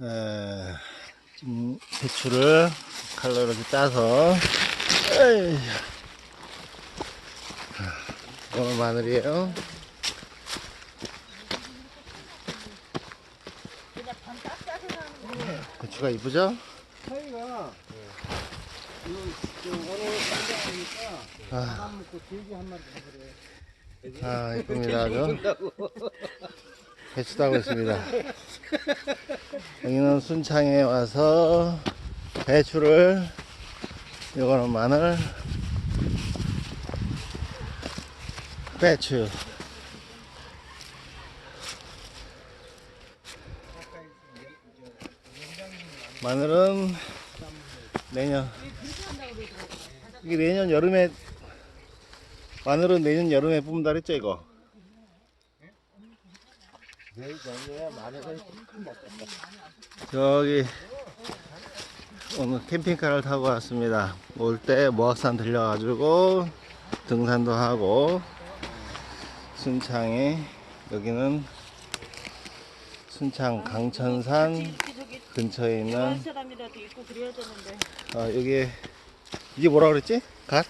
에, 지금 배추를 칼로 이렇게 에이. 오늘 마늘이에요. 배추가 이쁘죠? 아. 아 이쁩니다 아주. 배추 따고 있습니다. 여기는 순창에 와서 배추를 이거는 마늘 배추 마늘은 내년 이게 내년 여름에 마늘은 내년 여름에 뽑는다 그랬죠 이거 저기 오늘 캠핑카를 타고 왔습니다. 올 때 모악산 들려가지고 등산도 하고 순창에 여기는 순창 강천산 근처에 있는 어, 여기 이게 뭐라 그랬지? 갓?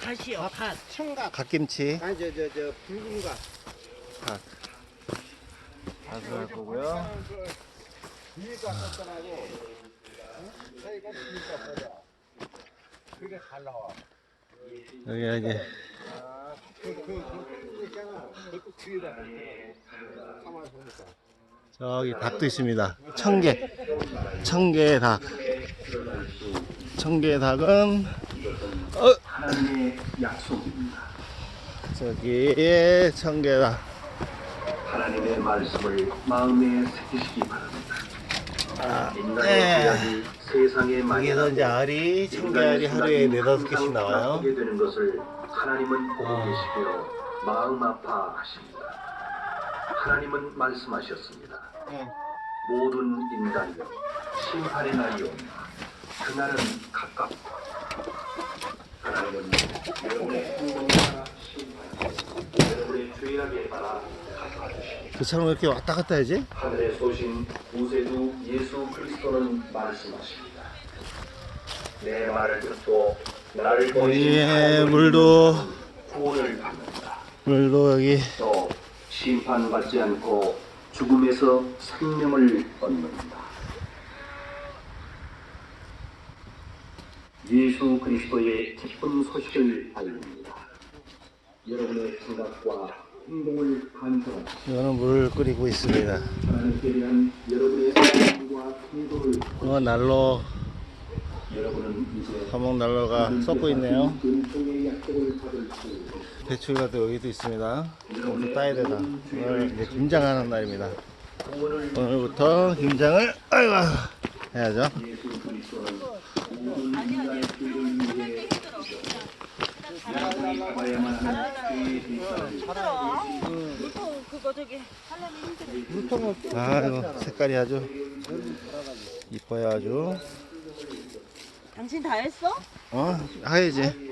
갓이요 갓 청각. 갓김치 아니 저저저 붉은 각. 갓 할 거고요. 가만히 보니까. 저기 닭도 있습니다. 청개. 청개 닭. 청개 닭은 어. 저기 청개 닭. 하나님의 말씀을 마음에 새기시기 바랍니다. 아, 인간의 네. 많이 여기서 이제 알이 청개 인간의 알이 하루에 네다섯 개씩 나와요. 되는 것을 하나님은 보고 어. 계시며 마음 아파하십니다. 하나님은 말씀하셨습니다. 모든 인간이여 심판의 날이 온다. 그날은 가깝다. 하나님은 여러분의 행동에 따라 심판하시고 여러분의 죄악에 따라 갚아주십니다. 그처럼 이렇게 왔다 갔다 해야지. 하늘에 쏘신 구세주 예수 그리스도는 말씀하십니다. 내 말을 듣고 나를 여기에 하나님을 물도 구원을 받는다. 물도 여기 또 심판받지 않고 죽음에서 생명을 얻는다. 예수 그리스도의 기쁜 소식을 알립니다. 여러분의 생각과 행동을 간섭하시고 이거는 물을 끓이고 있습니다. 하나님께 대한 여러분의 사랑과 태도를 이거 난로 여러분은 이제 화목 난로가 썩고 있네요. 은총의 약속을 받을 수 배추가 또 여기도 있습니다. 여기도 따야 되다. 오늘 이제 김장하는 날입니다. 오늘부터 김장을 아이고 해야죠. 예수 그리스도는 모든 인간의 죄를 위해 여러분이 봐야만 하는 죄의 대가를 힘들어 물통 그거 저기 하려면 힘들어 아이고 색깔이 아주 이뻐요 아주. 당신 다 했어? 어 하얘지.